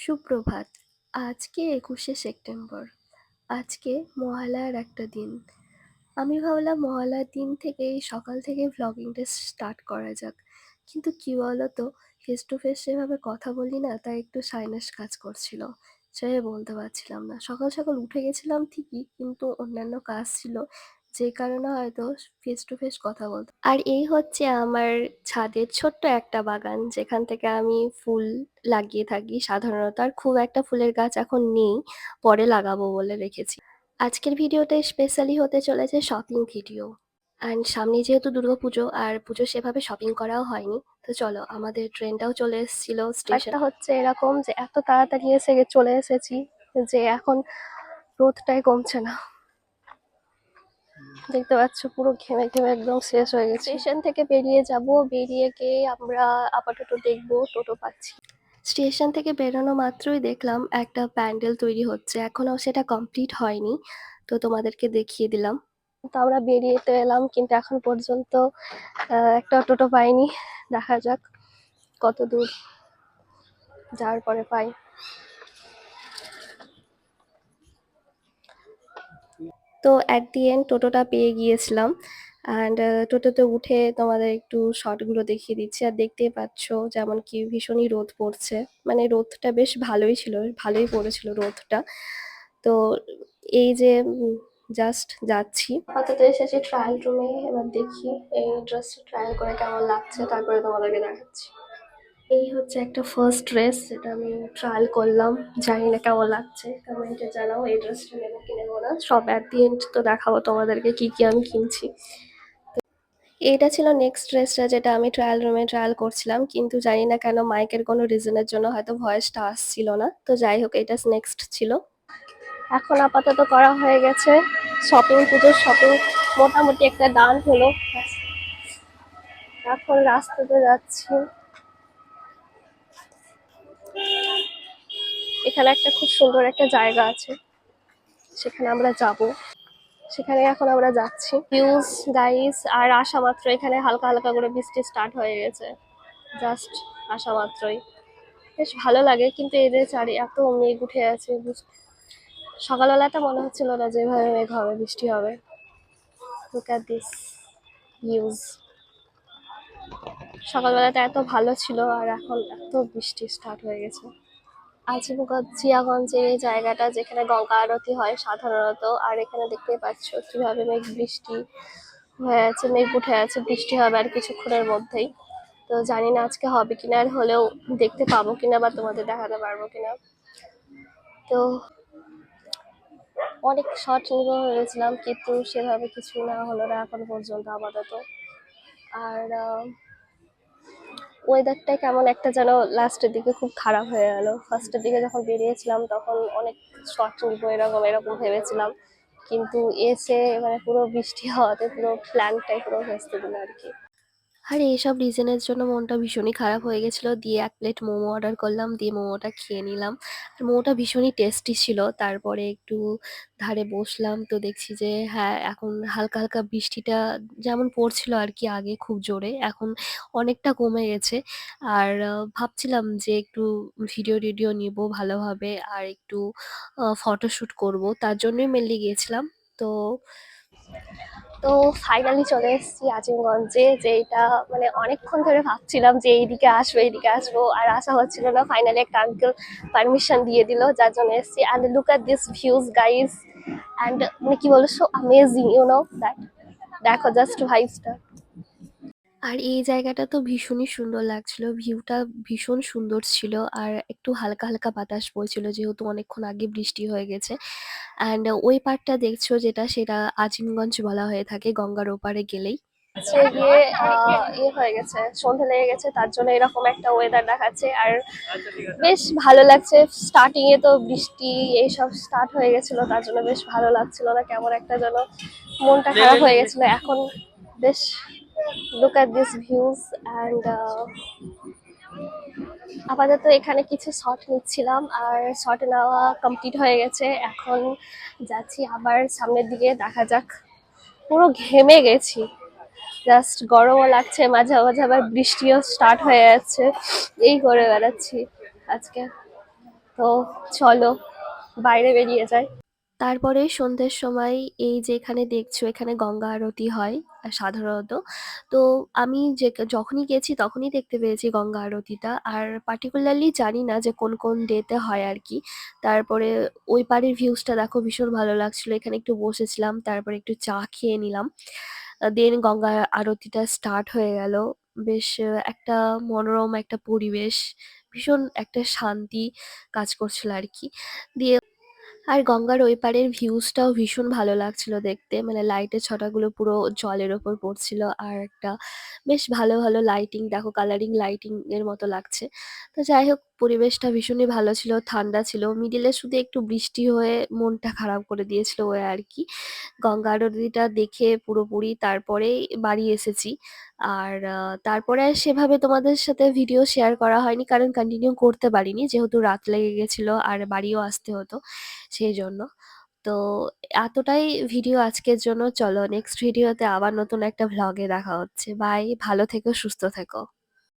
সুপ্রভাত। আজকে একুশে সেপ্টেম্বর। আজকে মহালয়ার একটা দিন। আমি ভাবলাম মহালয়ার দিন থেকেই সকাল থেকে ভ্লগিংটা স্টার্ট করা যাক। কিন্তু কি বলতো ফেস টু ফেস সেভাবে কথা বলি না, তাই একটু সাইনাস কাজ করছিল। সে বলতে পারছিলাম না। সকাল সকাল উঠে গেছিলাম ঠিকই, কিন্তু অন্যান্য কাজ ছিল। যে কারণে হয়তো ফেস টু ফেস কথা বলতো। আর এই হচ্ছে আমার ছাদের ছোট্ট একটা বাগান, যেখান থেকে আমি ফুল লাগিয়ে থাকি। সাধারণত আর খুব একটা ফুলের গাছ এখন নেই, পরে লাগাবো বলে রেখেছি। আজকের ভিডিওতে স্পেশালি হতে চলেছে শপিং ভিডিও অ্যান্ড সামনে যেহেতু দুর্গা পুজো, আর পুজো সেভাবে শপিং করাও হয়নি, তো চলো আমাদের ট্রেনটাও চলে এসেছিল স্টেশনটা হচ্ছে এরকম যে এত তাড়াতাড়ি এসে চলে এসেছি যে এখন রোদটাই কমছে না। দেখতে পাচ্ছ পুরো ঘেমে ঘেমে একদম শেষ হয়ে গেছে। স্টেশন থেকে বেরিয়ে যাব বেরিয়ে গিয়ে আমরা আপাতত দেখব টোটো পাচ্ছি। স্টেশন থেকে বেরোনো মাত্রই দেখলাম একটা প্যান্ডেল তৈরি হচ্ছে এখনও সেটা কমপ্লিট হয়নি তো তোমাদেরকে দেখিয়ে দিলাম। তো আমরা বেরিয়ে তো এলাম কিন্তু এখন পর্যন্ত একটা টোটো পাইনি দেখা যাক কত দূর যাওয়ার পরে পাই। তো অ্যাট দি এন্ড টোটোটা পেয়ে গিয়েছিলাম অ্যান্ড টোটোতে উঠে তোমাদের একটু শর্টগুলো দেখিয়ে দিচ্ছি আর দেখতেই পাচ্ছ যেমন কি ভীষণই রোদ পড়ছে। মানে রোদটা বেশ ভালোই ছিল, ভালোই পড়েছিল রোদটা। তো এই যে জাস্ট যাচ্ছি। আপাতত এসেছি ট্রায়াল রুমে এবার দেখি এই ড্রেসটা ট্রায়াল করে কেমন লাগছে, তারপরে তোমাদেরকে দেখাচ্ছি। এই হচ্ছে একটা ফার্স্ট ড্রেস যেটা আমি ট্রায়াল করলাম। জানি না কেমন লাগছে। কমেন্টে জানাও, এই ড্রেসটা নেব কি নেব না। সব অ্যাট দি এন্ড তো দেখাবো তোমাদেরকে কি কি আমি কিনছি। এটা ছিল নেক্সট ড্রেসটা যেটা আমি ট্রায়াল রুমে ট্রায়াল করছিলাম, কিন্তু জানি না কেন মাইকের কোনো রিজনের জন্য হয়তো ভয়েসটা আসছিল না। তো যাই হোক, এটা নেক্সট ছিল। এখন আপাতত করা হয়ে গেছে শপিং পুজোর শপিং মোটামুটি একটা ডান হলো। এখন রাস্তাতে যাচ্ছি। এখানে একটা খুব সুন্দর একটা জায়গা আছে। সেখানে আমরা যাব। সেখানে এখন আমরা যাচ্ছি। হিউজ গাইস আর আসা মাত্র এখানে হালকা হালকা করে বৃষ্টি স্টার্ট হয়ে গেছে। জাস্ট আসা মাত্রই। বেশ ভালো লাগে, কিন্তু এদের চারি, এত মেঘ উঠে আছে সকালবেলাটা মনে হচ্ছিল না যেভাবে মেঘ হবে, বৃষ্টি হবে। লুক দিস ভিউজ সকালবেলাটা এত ভালো ছিল আর এখন এত বৃষ্টি স্টার্ট হয়ে গেছে। আজিমগঞ্জ জিয়াগঞ্জের এই জায়গাটা যেখানে গঙ্গা আরতি হয় সাধারণত, আর এখানে দেখতেই পাচ্ছ কীভাবে মেঘ বৃষ্টি হয়ে আছে, মেঘ উঠে আছে, বৃষ্টি হবে আর কিছুক্ষণের মধ্যেই। তো জানি না আজকে হবে কিনা, আর হলেও দেখতে পাবো কিনা বা তোমাদের দেখাতে পারব কিনা। তো অনেক শর্ট নিব ভেবেছিলাম কিন্তু সেভাবে কিছু না হলো না এখন পর্যন্ত আপাতত। আর ওয়েদারটা কেমন একটা যেন লাস্টের দিকে খুব খারাপ হয়ে গেল। ফার্স্টের দিকে যখন বেরিয়েছিলাম, তখন অনেক শর্ট নিব, এরকম এরকম ভেবেছিলাম। কিন্তু এসে মানে পুরো বৃষ্টি হওয়াতে, পুরো প্ল্যানটাই পুরো ভেস্তে দিল আর কি। আর এইসব রিজনের জন্য মনটা ভীষণই খারাপ হয়ে গেছিল। দিয়ে এক প্লেট মোমো অর্ডার করলাম, দিয়ে মোমোটা খেয়ে নিলাম। আর মোমোটা ভীষণই টেস্টি ছিল। তারপরে একটু ধারে বসলাম, তো দেখছি যে হ্যাঁ এখন হালকা হালকা বৃষ্টিটা যেমন পড়ছিল আর কি আগে খুব জোরে, এখন অনেকটা কমে গেছে। আর ভাবছিলাম যে একটু ভিডিও টিডিও নিব ভালোভাবে আর একটু ফটোশ্যুট করব। তার জন্যই মেনলি গিয়েছিলাম। তো তো ফাইনালি চলে এসেছি আজিমগঞ্জে যে এটা মানে অনেকক্ষণ ধরে ভাবছিলাম যে এইদিকে আসব এইদিকে আসব, আর আসা হচ্ছিল না ফাইনালি একটা আঙ্কেল পারমিশন দিয়ে দিল, যার জন্য এসেছি। And look at this views guys and মানে কি বলো so amazing you know that দেখো জাস্ট ভাইবসটা আর এই জায়গাটা তো ভীষণই সুন্দর লাগছিল ভিউটা ভীষণ সুন্দর ছিল, আর একটু হালকা হালকা বাতাস বইছিল, যেহেতু অনেকক্ষণ আগে বৃষ্টি হয়ে গেছে। অ্যান্ড ওই পার্টটা দেখছ যেটা সেটা আজিমগঞ্জ বলা হয়ে থাকে গঙ্গার ওপারে গেলেই। সে গিয়ে ইয়ে হয়ে গেছে সন্ধে লেগে গেছে তার জন্য এরকম একটা ওয়েদার দেখাচ্ছে। আর বেশ ভালো লাগছে স্টার্টিং এ তো বৃষ্টি এইসব স্টার্ট হয়ে গেছিল তার জন্য বেশ ভালো লাগছিল না কেমন একটা যেন মনটা খারাপ হয়ে গেছিল। এখন বেশ look at this views and আপাতত এখানে কিছু শট নিচ্ছিলাম, আর শট নেওয়া কমপ্লিট হয়ে গেছে। এখন যাচ্ছি আবার সামনের দিকে, দেখা যাক। পুরো ঘেমে গেছি। জাস্ট গরমও লাগছে, মাঝে মাঝে আবার বৃষ্টিও স্টার্ট হয়ে যাচ্ছে। এই করে বেড়াচ্ছি আজকে। তো চলো, বাইরে বেরিয়ে যাই। তারপরে সন্ধ্যের সময় এই যে এখানে দেখছ, এখানে গঙ্গা আরতি হয়। সাধারণত। তো আমি যে যখনই গেছি তখনই দেখতে পেয়েছি গঙ্গা আরতিটা। আর পার্টিকুলারলি জানি না যে কোন কোন ডেতে হয় আর কি। তারপরে ওই পাড়ের ভিউজটা দেখো ভীষণ ভালো লাগছিল। এখানে একটু বসেছিলাম, তারপরে একটু চা খেয়ে নিলাম। দেন গঙ্গা আরতিটা স্টার্ট হয়ে গেল। বেশ একটা মনোরম একটা পরিবেশ, ভীষণ একটা শান্তি কাজ করছিল আর কি। দিয়ে আর গঙ্গার ওই পারের ভিউজটাও ভীষণ ভালো লাগছিল দেখতে। মানে লাইটের ছটাগুলো পুরো জলের ওপর পড়ছিল আর একটা বেশ ভালো ভালো লাইটিং দেখো কালারিং লাইটিং এর মতো লাগছে। তো যাই হোক, পরিবেশটা ভীষণই ভালো ছিল, ঠান্ডা ছিল। মিডিলে শুধু একটু বৃষ্টি হয়ে মনটা খারাপ করে দিয়েছিল ওই আর কি। গঙ্গা আরতিটা দেখে পুরোপুরি তারপরেই বাড়ি এসেছি। আর তারপরে সেভাবে তোমাদের সাথে ভিডিও শেয়ার করা হয়নি, কারণ কন্টিনিউ করতে পারিনি, যেহেতু রাত লেগে গেছিল আর বাড়িও আসতে হতো সেই জন্য। তো এতটাই ভিডিও আজকের জন্য, চলো নেক্সট ভিডিওতে আবার নতুন একটা ভ্লগে দেখা হচ্ছে। বাই ভালো থেকো, সুস্থ থেকো।